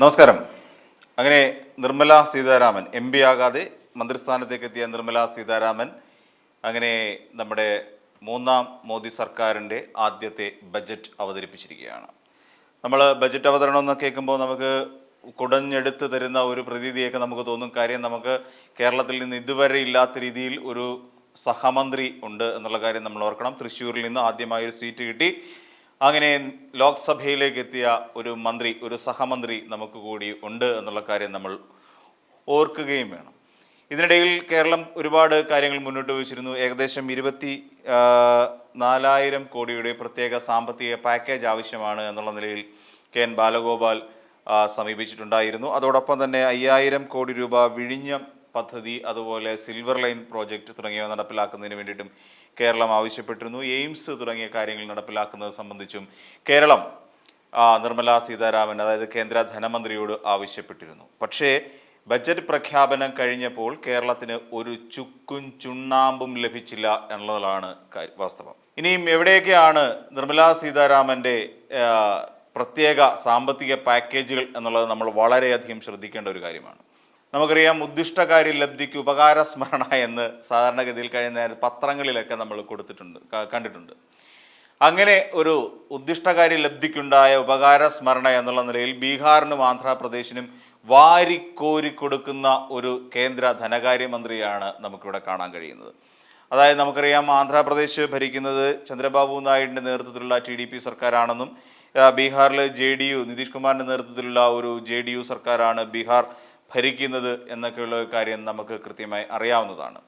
നമസ്കാരം. അങ്ങനെ Nirmala Sitharaman M P ആകാതെ മന്ത്രിസ്ഥാനത്തേക്ക് എത്തിയ നിർമ്മല സീതാരാമൻ അങ്ങനെ നമ്മുടെ മൂന്നാം മോദി സർക്കാരിന്റെ ആദ്യത്തെ ബജറ്റ് അവതരിപ്പിച്ചിരിക്കുകയാണ്. നമ്മൾ ബജറ്റ് അവതരണം എന്ന് കേൾക്കുമ്പോൾ നമുക്ക് കുടഞ്ഞെടുത്ത് തരുന്ന ഒരു പ്രതീതിയൊക്കെ നമുക്ക് തോന്നും. കാര്യം നമുക്ക് കേരളത്തിൽ നിന്ന് ഇതുവരെ ഇല്ലാത്ത രീതിയിൽ ഒരു സഹമന്ത്രി ഉണ്ട് എന്നുള്ള കാര്യം നമ്മൾ ഓർക്കണം. തൃശ്ശൂരിൽ നിന്ന് ആദ്യമായി ഒരു സീറ്റ് കിട്ടി. അങ്ങനെ ലോക്സഭയിലേക്ക് എത്തിയ ഒരു മന്ത്രി ഒരു സഹമന്ത്രി നമുക്ക് കൂടി ഉണ്ട് എന്നുള്ള കാര്യം നമ്മൾ ഓർക്കുകയും വേണം. ഇതിനിടയിൽ കേരളം ഒരുപാട് കാര്യങ്ങൾ മുന്നോട്ട് വെച്ചിരുന്നു. ഏകദേശം ഇരുപത്തി നാലായിരം കോടിയുടെ പ്രത്യേക സാമ്പത്തിക പാക്കേജ് ആവശ്യമാണ് എന്നുള്ള നിലയിൽ കെ എൻ ബാലഗോപാൽ സമീപിച്ചിട്ടുണ്ടായിരുന്നു. അതോടൊപ്പം തന്നെ അയ്യായിരം കോടി രൂപ വിഴിഞ്ഞം പദ്ധതി അതുപോലെ സിൽവർ ലൈൻ പ്രോജക്റ്റ് തുടങ്ങിയവ നടപ്പിലാക്കുന്നതിന് വേണ്ടിയിട്ടും കേരളം ആവശ്യപ്പെട്ടിരുന്നു. എയിംസ് തുടങ്ങിയ കാര്യങ്ങൾ നടപ്പിലാക്കുന്നത് സംബന്ധിച്ചും കേരളം നിർമ്മല സീതാരാമൻ അതായത് കേന്ദ്ര ധനമന്ത്രിയോട് ആവശ്യപ്പെട്ടിരുന്നു. പക്ഷേ ബജറ്റ് പ്രഖ്യാപനം കഴിഞ്ഞപ്പോൾ കേരളത്തിന് ഒരു ചുക്കും ചുണ്ണാമ്പും ലഭിച്ചില്ല എന്നുള്ളതാണ് വാസ്തവം. ഇനിയും എവിടെയൊക്കെയാണ് നിർമ്മലാ സീതാരാമന്റെ പ്രത്യേക സാമ്പത്തിക പാക്കേജുകൾ എന്നുള്ളത് നമ്മൾ വളരെയധികം ശ്രദ്ധിക്കേണ്ട ഒരു കാര്യമാണ്. നമുക്കറിയാം ഉദ്ദിഷ്ടകാര്യ ലബ്ധിക്ക് ഉപകാര സ്മരണ എന്ന് സാധാരണഗതിയിൽ കഴിഞ്ഞ പത്രങ്ങളിലൊക്കെ നമ്മൾ കൊടുത്തിട്ടുണ്ട് കണ്ടിട്ടുണ്ട്. അങ്ങനെ ഒരു ഉദ്ദിഷ്ടകാര്യ ലബ്ധിക്കുണ്ടായ ഉപകാര സ്മരണ എന്നുള്ള നിലയിൽ ബീഹാറിനും ആന്ധ്രാപ്രദേശിനും വാരിക്കോരി കൊടുക്കുന്ന ഒരു കേന്ദ്ര ധനകാര്യമന്ത്രിയാണ് നമുക്കിവിടെ കാണാൻ കഴിയുന്നത്. അതായത് നമുക്കറിയാം ആന്ധ്രാപ്രദേശ് ഭരിക്കുന്നത് ചന്ദ്രബാബു നായിഡുവിന്റെ നേതൃത്വത്തിലുള്ള ടി ഡി പി സർക്കാരാണെന്നും ബീഹാറിൽ ജെ ഡി യു നിതീഷ് കുമാറിന്റെ നേതൃത്വത്തിലുള്ള ഒരു ജെ ഡി യു സർക്കാരാണ് ബീഹാർ ഭരിക്കുന്നത് എന്നൊക്കെയുള്ള കാര്യം നമുക്ക് കൃത്യമായി അറിയാവുന്നതാണ്.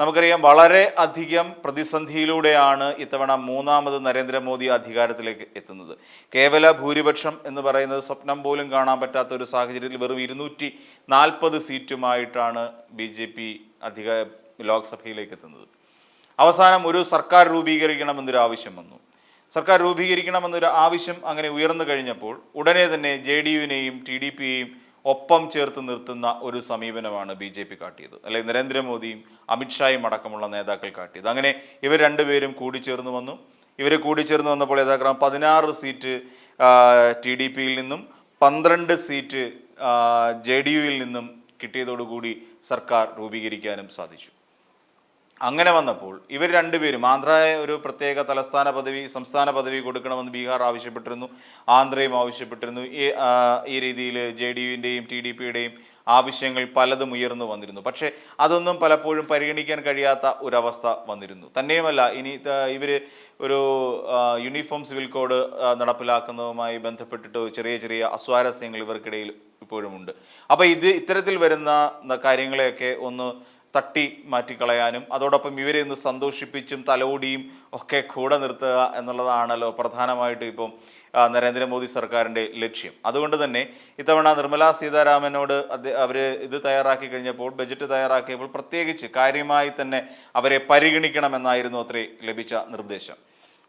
നമുക്കറിയാം വളരെ അധികം പ്രതിസന്ധിയിലൂടെയാണ് ഇത്തവണ മൂന്നാമത് നരേന്ദ്രമോദി അധികാരത്തിലേക്ക് എത്തുന്നത്. കേവല ഭൂരിപക്ഷം എന്ന് പറയുന്നത് സ്വപ്നം പോലും കാണാൻ പറ്റാത്ത ഒരു സാഹചര്യത്തിൽ വെറും ഇരുന്നൂറ്റി നാൽപ്പത് സീറ്റുമായിട്ടാണ് ബി ജെ പി അധിക ലോക്സഭയിലേക്ക് എത്തുന്നത്. അവസാനം ഒരു സർക്കാർ രൂപീകരിക്കണമെന്നൊരു ആവശ്യം വന്നു. സർക്കാർ രൂപീകരിക്കണമെന്നൊരു ആവശ്യം അങ്ങനെ ഉയർന്നു കഴിഞ്ഞപ്പോൾ ഉടനെ തന്നെ ജെ ഡി യുവിനെയും ടി ഡി പിയെയും ഒപ്പം ചേർത്ത് നിർത്തുന്ന ഒരു സമീപനമാണ് ബി ജെ പി കാട്ടിയത്. അല്ലെങ്കിൽ നരേന്ദ്രമോദിയും അമിത്ഷായും അടക്കമുള്ള നേതാക്കൾ കാട്ടിയത്. അങ്ങനെ ഇവർ രണ്ടുപേരും കൂടിച്ചേർന്ന് വന്നു. ഇവർ കൂടിച്ചേർന്ന് വന്നപ്പോൾ യഥാക്രമം പതിനാറ് സീറ്റ് ടി ഡി പിയിൽ നിന്നും പന്ത്രണ്ട് സീറ്റ് ജെ ഡി യുവിൽ നിന്നും കിട്ടിയതോടുകൂടി സർക്കാർ രൂപീകരിക്കാനും സാധിച്ചു. അങ്ങനെ വന്നപ്പോൾ ഇവർ രണ്ടുപേരും ആന്ധ്രയെ ഒരു പ്രത്യേക തലസ്ഥാന പദവി സംസ്ഥാന പദവി കൊടുക്കണമെന്ന് ബീഹാർ ആവശ്യപ്പെട്ടിരുന്നു. ആന്ധ്രയും ആവശ്യപ്പെട്ടിരുന്നു. ഈ ഈ രീതിയിൽ ജെ ഡി യുവിന്റെയും ടി ഡി പിയുടെയും ആവശ്യങ്ങൾ പലതും ഉയർന്നു വന്നിരുന്നു. പക്ഷേ അതൊന്നും പലപ്പോഴും പരിഗണിക്കാൻ കഴിയാത്ത ഒരവസ്ഥ വന്നിരുന്നു. തന്നെയുമല്ല ഇനി ഇവർ ഒരു യൂണിഫോം സിവിൽ കോഡ് നടപ്പിലാക്കുന്നതുമായി ബന്ധപ്പെട്ടിട്ട് ചെറിയ ചെറിയ അസ്വാരസ്യങ്ങൾ ഇവർക്കിടയിൽ ഇപ്പോഴുമുണ്ട്. അപ്പോൾ ഇത് ഇത്തരത്തിൽ വരുന്ന കാര്യങ്ങളെയൊക്കെ ഒന്ന് തട്ടി മാറ്റിക്കളയാനും അതോടൊപ്പം ഇവരെ ഒന്ന് സന്തോഷിപ്പിച്ചും തലോടിയും ഒക്കെ കൂടെ നിർത്തുക എന്നുള്ളതാണല്ലോ പ്രധാനമായിട്ടും ഇപ്പം നരേന്ദ്രമോദി സർക്കാരിന്റെ ലക്ഷ്യം. അതുകൊണ്ട് തന്നെ ഇത്തവണ നിർമ്മലാ സീതാരാമനോട് അവർ ഇത് തയ്യാറാക്കി കഴിഞ്ഞപ്പോൾ ബജറ്റ് തയ്യാറാക്കിയപ്പോൾ പ്രത്യേകിച്ച് കാര്യമായി തന്നെ അവരെ പരിഗണിക്കണമെന്നായിരുന്നു അത്രേ ലഭിച്ച നിർദ്ദേശം.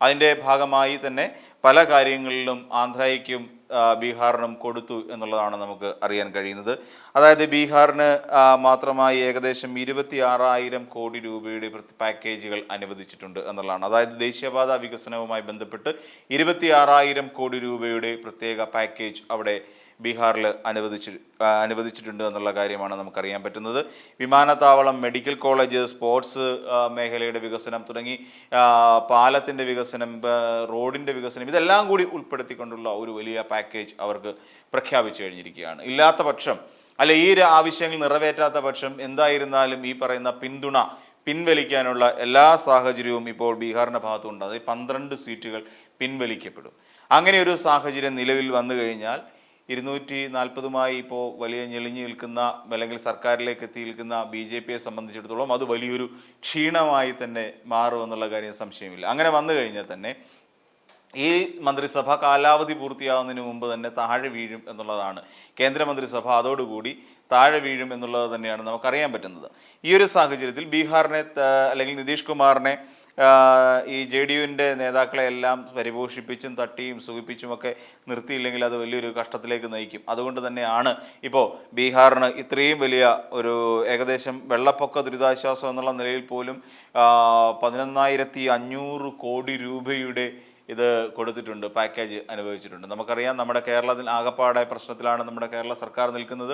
അതിന്റെ ഭാഗമായി തന്നെ പല കാര്യങ്ങളിലും ആന്ധ്രയ്ക്കും ബീഹാറിനും കൊടുത്തു എന്നുള്ളതാണ് നമുക്ക് അറിയാൻ കഴിയുന്നത്. അതായത് ബീഹാറിന് മാത്രമായി ഏകദേശം ഇരുപത്തി ആറായിരം കോടി രൂപയുടെ പാക്കേജുകൾ അനുവദിച്ചിട്ടുണ്ട് എന്നുള്ളതാണ്. അതായത് ദേശീയപാത വികസനവുമായി ബന്ധപ്പെട്ട് ഇരുപത്തി ആറായിരം കോടി രൂപയുടെ പ്രത്യേക പാക്കേജ് അവിടെ ബീഹാറിൽ അനുവദിച്ച് അനുവദിച്ചിട്ടുണ്ട് എന്നുള്ള കാര്യമാണ് നമുക്കറിയാൻ പറ്റുന്നത്. വിമാനത്താവളം മെഡിക്കൽ കോളേജ് സ്പോർട്സ് മേഖലയുടെ വികസനം തുടങ്ങി പാലത്തിന്റെ വികസനം റോഡിന്റെ വികസനം ഇതെല്ലാം കൂടി ഉൾപ്പെടുത്തിക്കൊണ്ടുള്ള ഒരു വലിയ പാക്കേജ് അവർക്ക് പ്രഖ്യാപിച്ചു കഴിഞ്ഞിരിക്കുകയാണ്. ഇല്ലാത്ത പക്ഷം അല്ല ഈ ആവശ്യങ്ങൾ നിറവേറ്റാത്ത പക്ഷം എന്തായിരുന്നാലും ഈ പറയുന്ന പിന്തുണ പിൻവലിക്കാനുള്ള എല്ലാ സാഹചര്യവും ഇപ്പോൾ ബീഹാറിന്റെ ഭാഗത്തുണ്ട്. അതായത് പന്ത്രണ്ട് സീറ്റുകൾ പിൻവലിക്കപ്പെടും. അങ്ങനെ ഒരു സാഹചര്യം നിലവിൽ വന്നു കഴിഞ്ഞാൽ ഇരുന്നൂറ്റി നാൽപ്പതുമായി ഇപ്പോൾ വലിയ ഞെളിഞ്ഞു നിൽക്കുന്ന അല്ലെങ്കിൽ സർക്കാരിലേക്ക് എത്തി നിൽക്കുന്ന ബി ജെ പിയെ സംബന്ധിച്ചിടത്തോളം അത് വലിയൊരു ക്ഷീണമായി തന്നെ മാറുമെന്നുള്ള കാര്യം സംശയമില്ല. അങ്ങനെ വന്നു കഴിഞ്ഞാൽ തന്നെ ഈ മന്ത്രിസഭ കാലാവധി പൂർത്തിയാവുന്നതിന് മുമ്പ് തന്നെ താഴെ വീഴും എന്നുള്ളതാണ് കേന്ദ്രമന്ത്രിസഭ അതോടുകൂടി താഴെ വീഴും എന്നുള്ളത് തന്നെയാണ് നമുക്കറിയാൻ പറ്റുന്നത്. ഈ ഒരു സാഹചര്യത്തിൽ ബീഹാറിനെ അല്ലെങ്കിൽ നിതീഷ് കുമാറിനെ ഈ ജെ ഡി യുവിന്റെ നേതാക്കളെ എല്ലാം പരിപോഷിപ്പിച്ചും തട്ടിയും സുഖിപ്പിച്ചുമൊക്കെ നിർത്തിയില്ലെങ്കിൽ അത് വലിയൊരു കഷ്ടത്തിലേക്ക് നയിക്കും. അതുകൊണ്ട് തന്നെയാണ് ഇപ്പോൾ ബീഹാറിന് ഇത്രയും വലിയ ഒരു ഏകദേശം വെള്ളപ്പൊക്ക ദുരിതാശ്വാസം എന്നുള്ള നിലയിൽ പോലും പതിനൊന്നായിരത്തി അഞ്ഞൂറ് കോടി രൂപയുടെ ഇത് കൊടുത്തിട്ടുണ്ട് പാക്കേജ് അനുഭവിച്ചിട്ടുണ്ട്. നമുക്കറിയാം നമ്മുടെ കേരളത്തിൽ ആകപ്പാടെ പ്രശ്നത്തിലാണ് നമ്മുടെ കേരള സർക്കാർ നിൽക്കുന്നത്.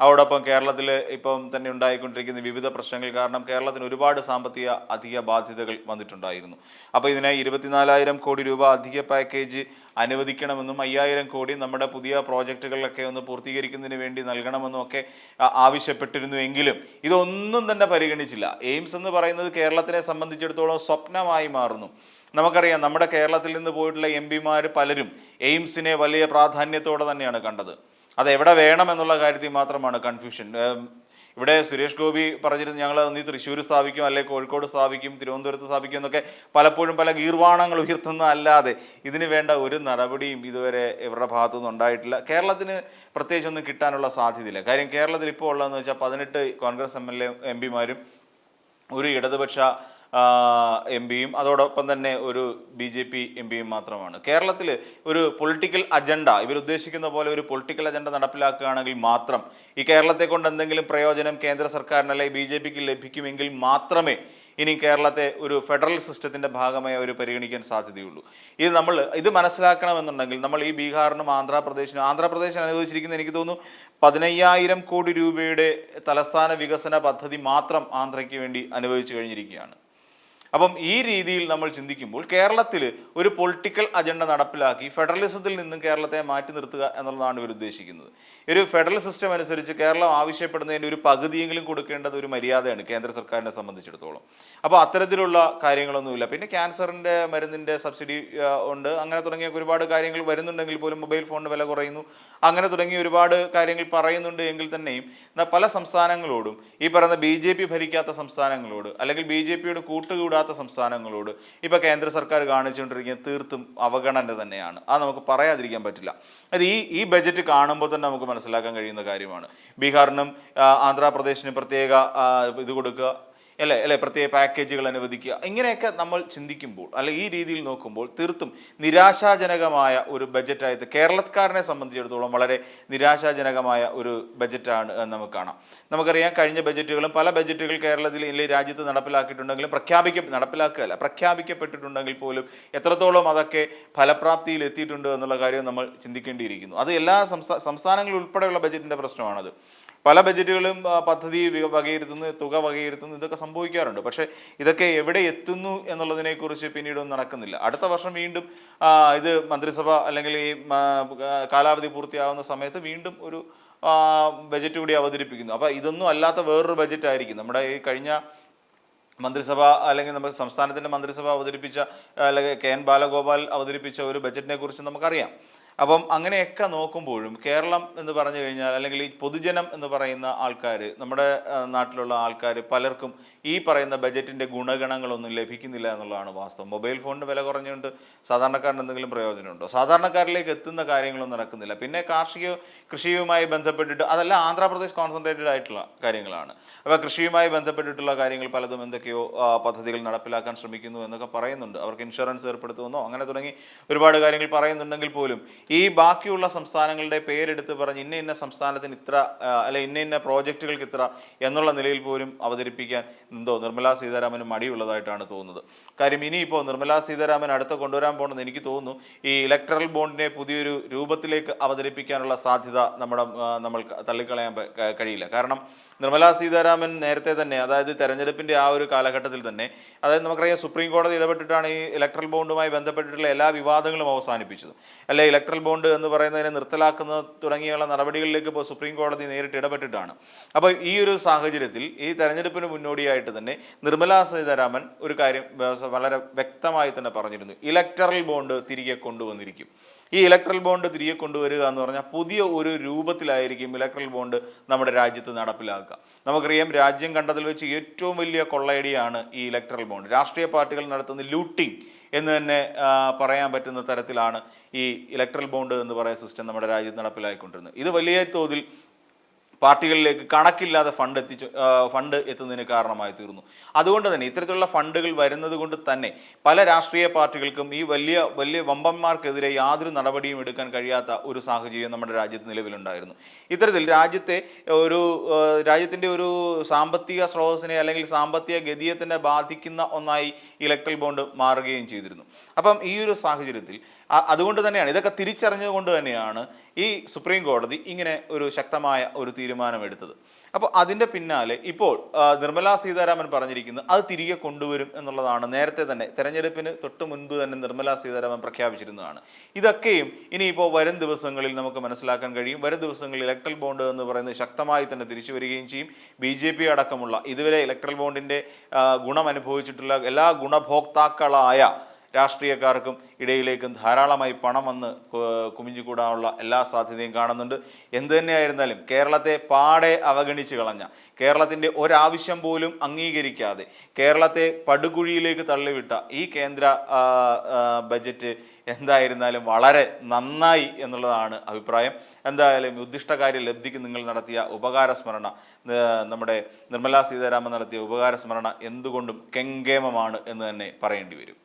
അതോടൊപ്പം കേരളത്തിൽ ഇപ്പം തന്നെ ഉണ്ടായിക്കൊണ്ടിരിക്കുന്ന വിവിധ പ്രശ്നങ്ങൾ കാരണം കേരളത്തിന് ഒരുപാട് സാമ്പത്തിക അധിക ബാധ്യതകൾ വന്നിട്ടുണ്ടായിരുന്നു. അപ്പോൾ ഇതിനെ ഇരുപത്തിനാലായിരം കോടി രൂപ അധിക പാക്കേജ് അനുവദിക്കണമെന്നും അയ്യായിരം കോടി നമ്മുടെ പുതിയ പ്രോജക്റ്റുകളിലൊക്കെ ഒന്ന് പൂർത്തീകരിക്കുന്നതിന് വേണ്ടി നൽകണമെന്നും ഒക്കെ ആവശ്യപ്പെട്ടിരുന്നു എങ്കിലും ഇതൊന്നും തന്നെ പരിഗണിച്ചില്ല. എയിംസ് എന്ന് പറയുന്നത് കേരളത്തിനെ സംബന്ധിച്ചിടത്തോളം സ്വപ്നമായി മാറുന്നു. നമുക്കറിയാം നമ്മുടെ കേരളത്തിൽ നിന്ന് പോയിട്ടുള്ള എം പിമാർ പലരും എയിംസിനെ വലിയ പ്രാധാന്യത്തോടെ തന്നെയാണ് കണ്ടത്. അത് എവിടെ വേണം എന്നുള്ള കാര്യത്തിൽ മാത്രമാണ് കൺഫ്യൂഷൻ ഇവിടെ സുരേഷ് ഗോപി പറഞ്ഞിരുന്നു ഞങ്ങൾ നീ തൃശ്ശൂർ സ്ഥാപിക്കും അല്ലെ കോഴിക്കോട് സ്ഥാപിക്കും തിരുവനന്തപുരത്ത് സ്ഥാപിക്കും എന്നൊക്കെ പലപ്പോഴും പല ഗീർവാണങ്ങൾ ഉയർത്തുന്ന അല്ലാതെ ഇതിന് വേണ്ട ഒരു നടപടിയും ഇതുവരെ ഇവരുടെ ഭാഗത്തുനിന്ന് ഉണ്ടായിട്ടില്ല. കേരളത്തിന് പ്രത്യേകിച്ച് ഒന്നും കിട്ടാനുള്ള സാധ്യതയില്ല. കാര്യം കേരളത്തിൽ ഇപ്പോൾ ഉള്ളതെന്ന് വെച്ചാൽ പതിനെട്ട് Congress M L A M പിമാരും ഒരു ഇടതുപക്ഷ എം പിയും അതോടൊപ്പം തന്നെ ഒരു ബി ജെ പി എം പിയും മാത്രമാണ്. കേരളത്തിൽ ഒരു പൊളിറ്റിക്കൽ അജണ്ട ഇവരുദ്ദേശിക്കുന്ന പോലെ ഒരു പൊളിറ്റിക്കൽ അജണ്ട നടപ്പിലാക്കുകയാണെങ്കിൽ മാത്രം ഈ കേരളത്തെ കൊണ്ട് എന്തെങ്കിലും പ്രയോജനം കേന്ദ്ര സർക്കാരിന് അല്ലെങ്കിൽ ബി ജെ പിക്ക് ലഭിക്കുമെങ്കിൽ മാത്രമേ ഇനി കേരളത്തെ ഒരു ഫെഡറൽ സിസ്റ്റത്തിന്റെ ഭാഗമായി അവർ പരിഗണിക്കാൻ സാധ്യതയുള്ളൂ. ഇത് നമ്മൾ ഇത് മനസ്സിലാക്കണമെന്നുണ്ടെങ്കിൽ നമ്മൾ ഈ ബീഹാറിനും ആന്ധ്രാപ്രദേശിനും ആന്ധ്രാപ്രദേശിന് അനുവദിച്ചിരിക്കുന്ന എനിക്ക് തോന്നുന്നു പതിനയ്യായിരം കോടി രൂപയുടെ തലസ്ഥാന വികസന പദ്ധതി മാത്രം ആന്ധ്രയ്ക്ക് വേണ്ടി അനുവദിച്ചു കഴിഞ്ഞിരിക്കുകയാണ്. അപ്പം ഈ രീതിയിൽ നമ്മൾ ചിന്തിക്കുമ്പോൾ കേരളത്തിൽ ഒരു പൊളിറ്റിക്കൽ അജണ്ട നടപ്പിലാക്കി ഫെഡറലിസത്തിൽ നിന്നും കേരളത്തെ മാറ്റി നിർത്തുക എന്നുള്ളതാണ് ഇവർ ഉദ്ദേശിക്കുന്നത്. ഒരു ഫെഡറൽ സിസ്റ്റം അനുസരിച്ച് കേരളം ആവശ്യപ്പെടുന്നതിന്റെ ഒരു പകുതിയെങ്കിലും കൊടുക്കേണ്ടത് ഒരു മര്യാദയാണ് കേന്ദ്ര സർക്കാരിനെ സംബന്ധിച്ചിടത്തോളം. അപ്പോൾ അത്തരത്തിലുള്ള കാര്യങ്ങളൊന്നുമില്ല. പിന്നെ ക്യാൻസറിന്റെ മരുന്നിന്റെ സബ്സിഡി ഉണ്ട്. അങ്ങനെ തുടങ്ങിയ ഒരുപാട് കാര്യങ്ങൾ വരുന്നുണ്ടെങ്കിൽ പോലും മൊബൈൽ ഫോണിന് വില കുറയുന്നു. അങ്ങനെ തുടങ്ങിയ ഒരുപാട് കാര്യങ്ങൾ പറയുന്നുണ്ട് എങ്കിൽ തന്നെയും പല സംസ്ഥാനങ്ങളോടും ഈ പറയുന്ന ബി ഭരിക്കാത്ത സംസ്ഥാനങ്ങളോട് അല്ലെങ്കിൽ ബി ജെ പിയുടെ കൂട്ടുകൂടാത്ത സംസ്ഥാനങ്ങളോട് ഇപ്പോൾ കേന്ദ്ര സർക്കാർ കാണിച്ചുകൊണ്ടിരിക്കുന്ന തീർത്തും അവഗണന തന്നെയാണ്. അത് നമുക്ക് പറയാതിരിക്കാൻ പറ്റില്ല. അത് ഈ ഈ ബജറ്റ് കാണുമ്പോൾ തന്നെ നമുക്ക് മനസ്സിലാക്കാൻ കഴിയുന്ന കാര്യമാണ്. ബീഹാറിനും ആന്ധ്രാപ്രദേശിനും പ്രത്യേക ഇത് കൊടുക്കുക. അല്ലേ അല്ലെ പ്രത്യേക പാക്കേജുകൾ അനുവദിക്കുക. ഇങ്ങനെയൊക്കെ നമ്മൾ ചിന്തിക്കുമ്പോൾ അല്ലെ ഈ രീതിയിൽ നോക്കുമ്പോൾ തീർത്തും നിരാശാജനകമായ ഒരു ബജറ്റായിട്ട് കേരളക്കാരനെ സംബന്ധിച്ചിടത്തോളം വളരെ നിരാശാജനകമായ ഒരു ബജറ്റാണ് നമുക്ക് കാണാം. നമുക്കറിയാം കഴിഞ്ഞ ബജറ്റുകളും പല ബജറ്റുകൾ കേരളത്തിൽ ഇല്ലേ രാജ്യത്ത് നടപ്പിലാക്കിയിട്ടുണ്ടെങ്കിലും പ്രഖ്യാപിക്ക നടപ്പിലാക്കുകയല്ല പ്രഖ്യാപിക്കപ്പെട്ടിട്ടുണ്ടെങ്കിൽ പോലും എത്രത്തോളം അതൊക്കെ ഫലപ്രാപ്തിയിൽ എത്തിയിട്ടുണ്ട് എന്നുള്ള കാര്യം നമ്മൾ ചിന്തിക്കേണ്ടിയിരിക്കുന്നു. അത് എല്ലാ സംസ്ഥാന സംസ്ഥാനങ്ങളിൽ ഉൾപ്പെടെയുള്ള ബജറ്റിന്റെ പ്രശ്നമാണത്. പല ബജറ്റുകളും പദ്ധതി വകയിരുത്തുന്നു തുക വകയിരുത്തുന്നു ഇതൊക്കെ സംഭവിക്കാറുണ്ട്. പക്ഷേ ഇതൊക്കെ എവിടെ എത്തുന്നു എന്നുള്ളതിനെക്കുറിച്ച് പിന്നീടൊന്നും നടക്കുന്നില്ല. അടുത്ത വർഷം വീണ്ടും ഇത് മന്ത്രിസഭ അല്ലെങ്കിൽ ഈ കാലാവധി പൂർത്തിയാവുന്ന സമയത്ത് വീണ്ടും ഒരു ബജറ്റ് കൂടി അവതരിപ്പിക്കുന്നു. അപ്പോൾ ഇതൊന്നും അല്ലാത്ത വേറൊരു ബജറ്റ് ആയിരിക്കും നമ്മുടെ ഈ കഴിഞ്ഞ മന്ത്രിസഭ അല്ലെങ്കിൽ നമ്മുടെ സംസ്ഥാനത്തിന്റെ മന്ത്രിസഭ അവതരിപ്പിച്ച അല്ലെങ്കിൽ കെ എൻ ബാലഗോപാൽ അവതരിപ്പിച്ച ഒരു ബജറ്റിനെ കുറിച്ച് നമുക്കറിയാം. അപ്പം അങ്ങനെയൊക്കെ നോക്കുമ്പോഴും കേരളം എന്ന് പറഞ്ഞു കഴിഞ്ഞാൽ അല്ലെങ്കിൽ ഈ പൊതുജനം എന്ന് പറയുന്ന ആൾക്കാർ നമ്മുടെ നാട്ടിലുള്ള ആൾക്കാർ പലർക്കും ഈ പറയുന്ന ബജറ്റിന്റെ ഗുണഗണങ്ങളൊന്നും ലഭിക്കുന്നില്ല എന്നുള്ളതാണ് വാസ്തവം. മൊബൈൽ ഫോണിന് വില കുറഞ്ഞുകൊണ്ട് സാധാരണക്കാരന് എന്തെങ്കിലും പ്രയോജനമുണ്ടോ? സാധാരണക്കാരിലേക്ക് എത്തുന്ന കാര്യങ്ങളൊന്നും നടക്കുന്നില്ല. പിന്നെ കാർഷിക കൃഷിയുമായി ബന്ധപ്പെട്ടിട്ട് അതെല്ലാം ആന്ധ്രാപ്രദേശ് കോൺസെൻട്രേറ്റഡ് ആയിട്ടുള്ള കാര്യങ്ങളാണ്. അപ്പോൾ കൃഷിയുമായി ബന്ധപ്പെട്ടിട്ടുള്ള കാര്യങ്ങൾ പലതും എന്തൊക്കെയോ പദ്ധതികൾ നടപ്പിലാക്കാൻ ശ്രമിക്കുന്നു എന്നൊക്കെ പറയുന്നുണ്ട്. അവർക്ക് ഇൻഷുറൻസ് ഏർപ്പെടുത്തുമെന്നോ അങ്ങനെ തുടങ്ങി ഒരുപാട് കാര്യങ്ങൾ പറയുന്നുണ്ടെങ്കിൽ പോലും ഈ ബാക്കിയുള്ള സംസ്ഥാനങ്ങളുടെ പേരെടുത്ത് പറഞ്ഞ് ഇന്ന ഇന്ന സംസ്ഥാനത്തിന് ഇത്ര അല്ലെ ഇന്ന ഇന്ന പ്രോജക്റ്റുകൾക്ക് ഇത്ര എന്നുള്ള നിലയിൽ പോലും അവതരിപ്പിക്കാൻ എന്തോ നിർമ്മലാ സീതാരാമന് മടിയുള്ളതായിട്ടാണ് തോന്നുന്നത്. കാര്യം ഇനിയിപ്പോൾ നിർമ്മലാ സീതാരാമൻ അടുത്ത് കൊണ്ടുവരാൻ പോകണമെന്ന് എനിക്ക് തോന്നുന്നു ഈ ഇലക്ട്രൽ ബോണ്ടിനെ പുതിയൊരു രൂപത്തിലേക്ക് അവതരിപ്പിക്കാനുള്ള സാധ്യത നമ്മുടെ നമ്മൾ തള്ളിക്കളയാൻ കഴിയില്ല. കാരണം നിർമ്മലാ സീതാരാമൻ നേരത്തെ തന്നെ അതായത് തെരഞ്ഞെടുപ്പിന്റെ ആ ഒരു കാലഘട്ടത്തിൽ തന്നെ അതായത് നമുക്കറിയാം സുപ്രീം കോടതി ഇടപെട്ടിട്ടാണ് ഈ ഇലക്ട്രൽ ബോണ്ടുമായി ബന്ധപ്പെട്ടിട്ടുള്ള എല്ലാ വിവാദങ്ങളും അവസാനിപ്പിച്ചത്. അല്ലെ ഇലക്ട്രൽ ബോണ്ട് എന്ന് പറയുന്നതിനെ നിർത്തലാക്കുന്ന തുടങ്ങിയുള്ള നടപടികളിലേക്ക് ഇപ്പോൾ സുപ്രീം കോടതി നേരിട്ട് ഇടപെട്ടിട്ടാണ്. അപ്പോൾ ഈ ഒരു സാഹചര്യത്തിൽ ഈ തെരഞ്ഞെടുപ്പിന് മുന്നോടിയായിട്ട് തന്നെ നിർമ്മലാ സീതാരാമൻ ഒരു കാര്യം വളരെ വ്യക്തമായി തന്നെ പറഞ്ഞിരുന്നു. ഇലക്ടറൽ ബോണ്ട് തിരികെ കൊണ്ടുവന്നിരിക്കും. ഈ ഇലക്ട്രൽ ബോണ്ട് തിരികെ കൊണ്ടുവരിക എന്ന് പറഞ്ഞാൽ പുതിയ ഒരു രൂപത്തിലായിരിക്കും ഇലക്ട്രൽ ബോണ്ട് നമ്മുടെ രാജ്യത്ത് നടപ്പിലാക്കുക. നമുക്കറിയാം രാജ്യം കണ്ടതിൽ വെച്ച് ഏറ്റവും വലിയ കൊള്ളയടിയാണ് ഈ ഇലക്ട്രൽ ബോണ്ട് രാഷ്ട്രീയ പാർട്ടികൾ നടത്തുന്ന ലൂട്ടിംഗ് എന്ന് തന്നെ പറയാൻ പറ്റുന്ന തരത്തിലാണ് ഈ ഇലക്ട്രൽ ബോണ്ട് എന്ന് പറയുന്ന സിസ്റ്റം നമ്മുടെ രാജ്യത്ത് നടപ്പിലായിക്കൊണ്ടിരുന്നത്. ഇത് വലിയ തോതിൽ പാർട്ടികളിലേക്ക് കണക്കില്ലാതെ ഫണ്ട് എത്തിച്ചു ഫണ്ട് എത്തുന്നതിന് കാരണമായി തീർന്നു. അതുകൊണ്ട് തന്നെ ഇത്തരത്തിലുള്ള ഫണ്ടുകൾ വരുന്നത് കൊണ്ട് തന്നെ പല രാഷ്ട്രീയ പാർട്ടികൾക്കും ഈ വലിയ വലിയ വമ്പന്മാർക്കെതിരെ യാതൊരു നടപടിയും എടുക്കാൻ കഴിയാത്ത ഒരു സാഹചര്യം നമ്മുടെ രാജ്യത്ത് നിലവിലുണ്ടായിരുന്നു. ഇത്തരത്തിൽ രാജ്യത്തെ ഒരു രാജ്യത്തിന്റെ ഒരു സാമ്പത്തിക സ്രോതസ്സിനെ അല്ലെങ്കിൽ സാമ്പത്തിക ഗതിയെ തന്നെ ബാധിക്കുന്ന ഒന്നായി ഇലക്ട്രൽ ബോണ്ട് മാറുകയും ചെയ്തിരുന്നു. അപ്പം ഈ ഒരു സാഹചര്യത്തിൽ അതുകൊണ്ട് തന്നെയാണ് ഇതൊക്കെ തിരിച്ചറിഞ്ഞുകൊണ്ട് തന്നെയാണ് ഈ സുപ്രീം കോടതി ഇങ്ങനെ ഒരു ശക്തമായ ഒരു തീരുമാനമെടുത്തത്. അപ്പോൾ അതിന്റെ പിന്നാലെ ഇപ്പോൾ നിർമ്മലാ സീതാരാമൻ പറഞ്ഞിരിക്കുന്നത് അത് തിരികെ കൊണ്ടുവരും എന്നുള്ളതാണ് നേരത്തെ തന്നെ തെരഞ്ഞെടുപ്പിന് തൊട്ട് മുൻപ് തന്നെ നിർമ്മലാ സീതാരാമൻ പ്രഖ്യാപിച്ചിരുന്നതാണ്. ഇതൊക്കെയും ഇനിയിപ്പോൾ വരും ദിവസങ്ങളിൽ നമുക്ക് മനസ്സിലാക്കാൻ കഴിയും. വരും ദിവസങ്ങളിൽ ഇലക്ട്രൽ ബോണ്ട് എന്ന് പറയുന്നത് ശക്തമായി തന്നെ തിരിച്ചു വരികയും ചെയ്യും. ബി ജെ പി അടക്കമുള്ള ഇതുവരെ ഇലക്ട്രൽ ബോണ്ടിന്റെ ഗുണം അനുഭവിച്ചിട്ടുള്ള എല്ലാ ഗുണഭോക്താക്കളായ രാഷ്ട്രീയക്കാർക്കും ഇടയിലേക്കും ധാരാളമായി പണം വന്ന് കുമിഞ്ഞുകൂടാനുള്ള എല്ലാ സാധ്യതയും കാണുന്നുണ്ട്. എന്തു തന്നെയായിരുന്നാലും കേരളത്തെ പാടെ അവഗണിച്ച് കളഞ്ഞ കേരളത്തിന്റെ ഒരാവശ്യം പോലും അംഗീകരിക്കാതെ കേരളത്തെ പടുകുഴിയിലേക്ക് തള്ളിവിട്ട ഈ കേന്ദ്ര ബജറ്റ് എന്തായിരുന്നാലും വളരെ നന്നായി എന്നുള്ളതാണ് അഭിപ്രായം. എന്തായാലും ഉദ്ദിഷ്ടകാര്യ ലബ്ധിക്ക് നിങ്ങൾ നടത്തിയ ഉപകാര സ്മരണ നമ്മുടെ നിർമ്മലാ സീതാരാമൻ നടത്തിയ ഉപകാര സ്മരണ എന്തുകൊണ്ടും കെങ്കേമമാണ് എന്ന് തന്നെ പറയേണ്ടി വരും.